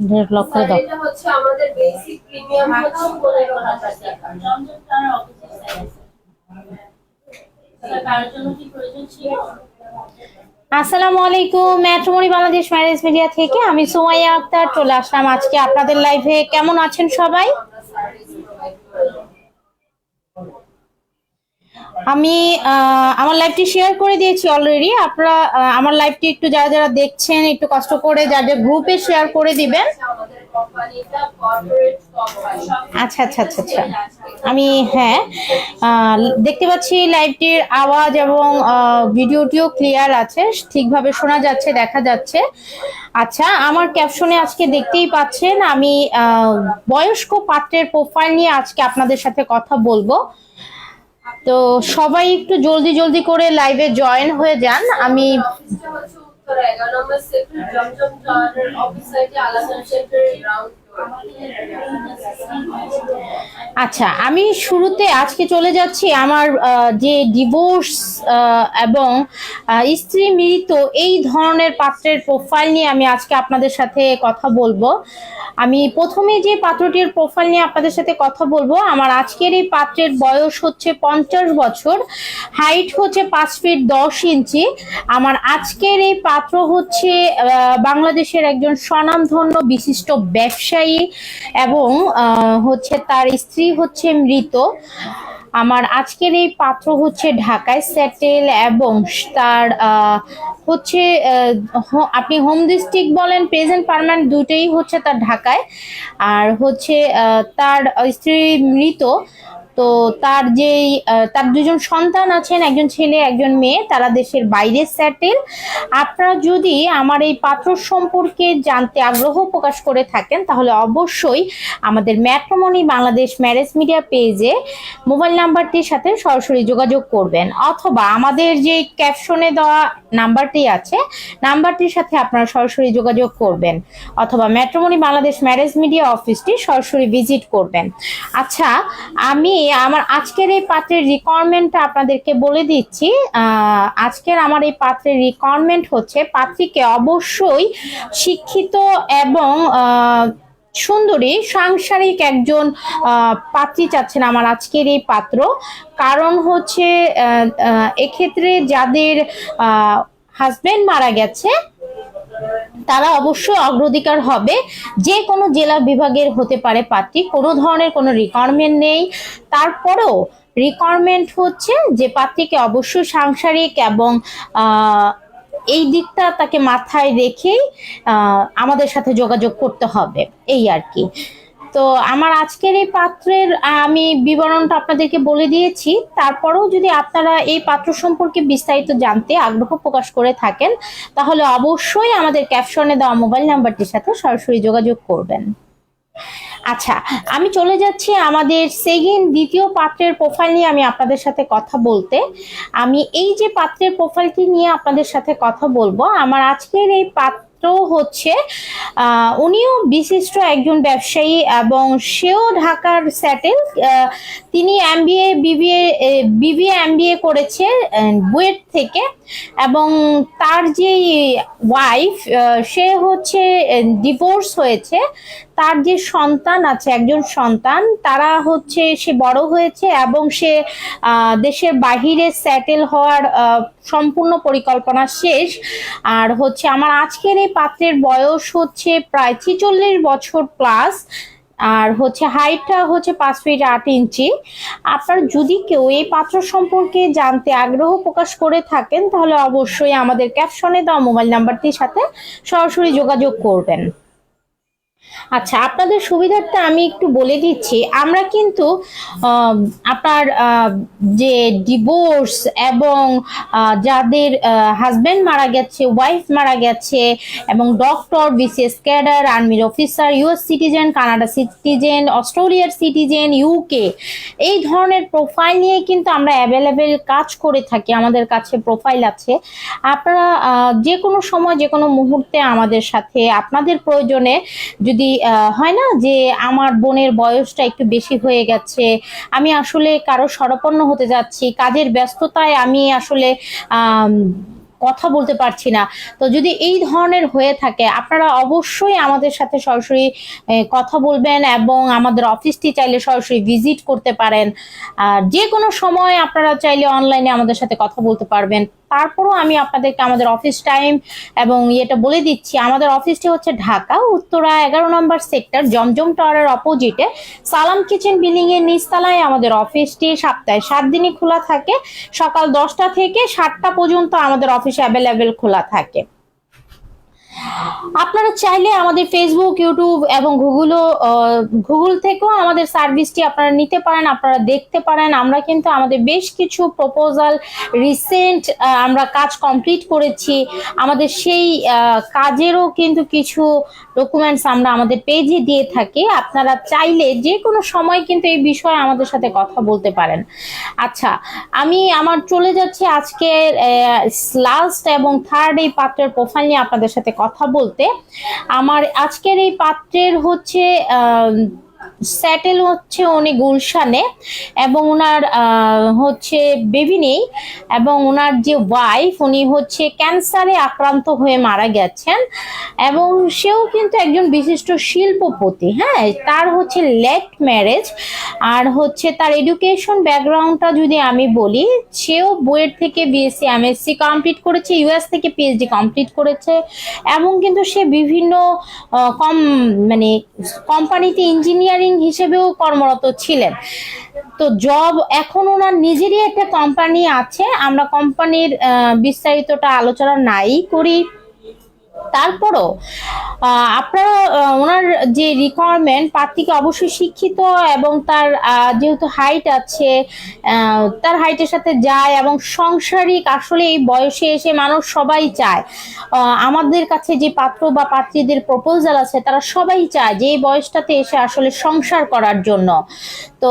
দেড় লক্ষ দাও। কারোর জন্য কি প্রয়োজন ছিল? আসসালামু আলাইকুম, ম্যাট্রোমনি বাংলাদেশ ম্যারেজ মিডিয়া থেকে আমি সুমাইয়া আক্তার চলে আসলাম আজকে আপনাদের লাইভে কেমন আছেন সবাই আমরা সার্ভিস প্রোভাইড করে আমি আমার লাইভটি শেয়ার করে দিয়েছি অলরেডি আপনারা আমার লাইভটি একটু যারা যারা দেখছেন, একটু কষ্ট করে যাদের গ্রুপে শেয়ার করে দিবেন। আচ্ছা আচ্ছা আচ্ছা আচ্ছা। আমি হ্যাঁ দেখতে পাচ্ছি লাইভটির আওয়াজ এবং ভিডিওটিও ক্লিয়ার আছে। ঠিকভাবে শোনা যাচ্ছে, দেখা যাচ্ছে। আচ্ছা আমার ক্যাপশনে আজকে দেখতেই পাচ্ছেন, আমি বয়স্ক পাত্রের প্রোফাইল নিয়ে আজকে আপনাদের সাথে কথা বলব। তো সবাই একটু জলদি জলদি করে লাইভে জয়েন হয়ে যান। আমি আচ্ছা আমি শুরুতে আজকে চলে যাচ্ছি আমার যে ডিভোর্স এবং স্ত্রী মৃত এই ধরনের পাত্রের প্রোফাইল নিয়ে আমি আজকে আপনাদের সাথে কথা বলব। আমি প্রথমে যে পাত্রটির প্রোফাইল নিয়ে আপনাদের সাথে কথা বলব, আমার আজকের এই পাত্রের বয়স হচ্ছে পঞ্চাশ বছর হাইট হচ্ছে পাঁচ ফিট দশ ইঞ্চি। আমার আজকের এই পাত্র হচ্ছে বাংলাদেশের একজন স্বনামধন্য বিশিষ্ট ব্যবসায়ী। এবং হচ্ছে তার স্ত্রী হচ্ছে মৃত। আমার আজকের এই পাত্র হচ্ছে ঢাকায় সেটেল এবং তার হচ্ছে আপনি হোম ডিস্ট্রিক্ট বলেন, প্রেজেন্ট পারমানেন্ট দুটোই হচ্ছে তার ঢাকায়। আর হচ্ছে তার স্ত্রী মৃত তো তার যেই তার দুজন সন্তান আছেন, একজন ছেলে, একজন মেয়ে, তারা দেশের বাইরে সেটেল আপনারা যদি আমার এই পাত্র সম্পর্কে জানতে আগ্রহ প্রকাশ করে থাকেন, তাহলে অবশ্যই আমাদের ম্যাট্রোমনি বাংলাদেশ ম্যারেজ মিডিয়া পেজে মোবাইল নাম্বারটির সাথে সরাসরি যোগাযোগ করবেন। অথবা আমাদের যে ক্যাপশনে দেওয়া নাম্বারটি আছে, নাম্বারটির সাথে আপনারা সরাসরি যোগাযোগ করবেন। অথবা ম্যাট্রোমনি বাংলাদেশ ম্যারেজ মিডিয়া অফিসটি সরাসরি ভিজিট করবেন। আচ্ছা আমি আমার আজকের এই পাত্রের রিকোয়ারমেন্টটা আপনাদেরকে বলে দিচ্ছি। আজকের আমার এই পাত্রের রিকোয়ারমেন্ট হচ্ছে পাত্রীকে অবশ্যই শিক্ষিত এবং সুন্দরী, সাংসারিক একজন পাত্রী চাচ্ছেন আমার আজকের এই পাত্র। কারণ হচ্ছে এক্ষেত্রে যাদের হাজবেন্ড মারা গেছে তারা অবশ্যই অগ্রাধিকার হবে। যে কোনো জেলা বিভাগের হতে পারে পাত্রী কোনো ধরনের কোনো রিকোয়ারমেন্ট নেই। তারপরেও রিকোয়ারমেন্ট হচ্ছে যে পাত্রীকে অবশ্যই সাংসারিক এবং এই দিকটা তাকে মাথায় রেখেই আমাদের সাথে যোগাযোগ করতে হবে। এই আর কি। তো আমার আজকের এই পাত্রের আমি বিবরণটা আপনাদেরকে বলে দিয়েছি। তারপরেও যদি আপনারা এই পাত্র সম্পর্কে বিস্তারিত জানতে আগ্রহ প্রকাশ করে থাকেন, তাহলে অবশ্যই আমাদের ক্যাপশনে দেওয়া মোবাইল নাম্বারটির সাথে সরাসরি যোগাযোগ করবেন। আচ্ছা আমি চলে যাচ্ছি আমাদের সেকেন্ড দ্বিতীয় পাত্রের প্রোফাইল নিয়ে আমি আপনাদের সাথে কথা বলতে। আমি এই যে পাত্রের প্রোফাইলটি নিয়ে আপনাদের সাথে কথা বলব, আমার আজকের এই পাত্র হচ্ছে আহ, উনিও বিশিষ্ট একজন ব্যবসায়ী এবং সেও ঢাকার স্যাটেল তিনি এমবিএ বিবিএ বিবিএ এমবিএ করেছে বুয়েট থেকে এবং তার যে ওয়াইফ সে হচ্ছে ডিভোর্স হয়েছে। তার যে সন্তান আছে, একজন সন্তান, তারা হচ্ছে, সে বড় হয়েছে এবং সে দেশের বাহিরে সেটেল হওয়ার সম্পূর্ণ পরিকল্পনা শেষ। আর হচ্ছে, আমার আজকের এই পাত্রের বয়স হচ্ছে প্রায় ছিচল্লিশ বছর প্লাস আর হচ্ছে হাইটটা হচ্ছে পাঁচ ফিট আট ইঞ্চি আপনার যদি কেউ এই পাত্র সম্পর্কে জানতে আগ্রহ প্রকাশ করে থাকেন, তাহলে অবশ্যই আমাদের ক্যাপশনে দেওয়া মোবাইল নাম্বারটির সাথে সরাসরি যোগাযোগ করবেন। আচ্ছা আপনাদের সুবিধার্থে আমি একটু বলে দিচ্ছি। আমরা কিন্তু আপনার যে ডিভোর্স এবং যাদের হাজব্যান্ড মারা গেছে ওয়াইফ মারা গেছে এবং ডক্টর বিসিএস ক্যাডার আর্মির officer US citizen Canada citizen অস্ট্রেলিয়ার সিটিজেন ইউকে এই ধরনের প্রোফাইল নিয়ে কিন্তু আমরা অ্যাভেলেবেল কাজ করে থাকি। আমাদের কাছে প্রোফাইল আছে। আপনারা যে কোনো সময় যে কোনো মুহূর্তে আমাদের সাথে, আপনাদের প্রয়োজনে যদি হয় না যে আমার বোনের বয়সটা একটু বেশি হয়ে গেছে, আমি আসলে কারও সরপন্ন হতে যাচ্ছি, কাজের ব্যস্ততায় আমি আসলে কথা বলতে পারছি না। তো যদি এই ধরনের হয়ে থাকে, আপনারা অবশ্যই আমাদের সাথে সরাসরি কথা বলবেন এবং আমাদের অফিসটি চাইলে সরাসরি ভিজিট করতে পারেন। আর যে কোনো সময় আপনারা চাইলে অনলাইনে আমাদের সাথে কথা বলতে পারবেন। তারপরও আমি আপনাদেরকে আমাদের অফিস টাইম এবং ইয়েটা বলে দিচ্ছি, আমাদের অফিসটি হচ্ছে ঢাকা, উত্তরা এগারো নম্বর সেক্টর জমজম টাওয়ারের অপোজিটে সালাম কিচেন বিল্ডিং এর নিচতলায় আমাদের অফিসটি সপ্তাহে সাত দিনই খোলা থাকে, সকাল দশটা থেকে সাতটা পর্যন্ত আমাদের অফিস অ্যাভেলেবেল খোলা থাকে। আপনারা চাইলে আমাদের ফেসবুক ইউটিউব এবং গুগলও গুগল থেকেও আমাদের সার্ভিসটি আপনারা নিতে পারেন, আপনারা দেখতে পারেন। আমরা কিন্তু আমাদের বেশ কিছু প্রপোজাল রিসেন্ট আমরা কাজ কমপ্লিট করেছি। আমাদের সেই কাজেরও কিন্তু কিছু ডকুমেন্টস আমরা আমাদের পেজে দিয়ে থাকি। আপনারা চাইলে যে কোনো সময় কিন্তু এই বিষয়ে আমাদের সাথে কথা বলতে পারেন। আচ্ছা আমি আমার চলে যাচ্ছি আজকে লাস্ট এবং থার্ড এই পাত্রের প্রোফাইল নিয়ে আপনাদের সাথে কথা বলতে। আমার আজকের এই পাত্রের হচ্ছে স্যাটেল হচ্ছে উনি গুলশানে এবং ওনার হচ্ছে বেবি নেই এবং ওনার যে ওয়াইফ উনি হচ্ছে ক্যান্সারে আক্রান্ত হয়ে মারা গেছেন এবং সেও কিন্তু একজন বিশিষ্ট শিল্পপতি হ্যাঁ? তার হচ্ছে লেট ম্যারেজ আর হচ্ছে তার এডুকেশন ব্যাকগ্রাউন্ডটা যদি আমি বলি, সেও বইয়ের থেকে বিএসসি এমএসসি কমপ্লিট করেছে ইউএস থেকে পিএইচডি কমপ্লিট করেছে এবং কিন্তু সে বিভিন্ন কম মানে কোম্পানিতে ইঞ্জিনিয়ারিং হিসেবেও কর্মরত ছিলেন। তো জব এখন ওনার নিজেরই একটা কোম্পানি আছে। আমরা কোম্পানির বিস্তারিতটা আলোচনা নাই করি। তারপরও আপনারা ওনার যে রিকোয়ারমেন্ট প্রার্থীকে অবশ্যই শিক্ষিত এবং তার যেহেতু হাইট আছে তার হাইটের সাথে যায় এবং সংসারিক আসলে এই বয়সে এসে মানুষ সবাই চায়। আমাদের কাছে যে পাত্র বা পাত্রীদের প্রপোজাল আছে, তারা সবাই চায় যে এই বয়সটাতে এসে আসলে সংসার করার জন্য। তো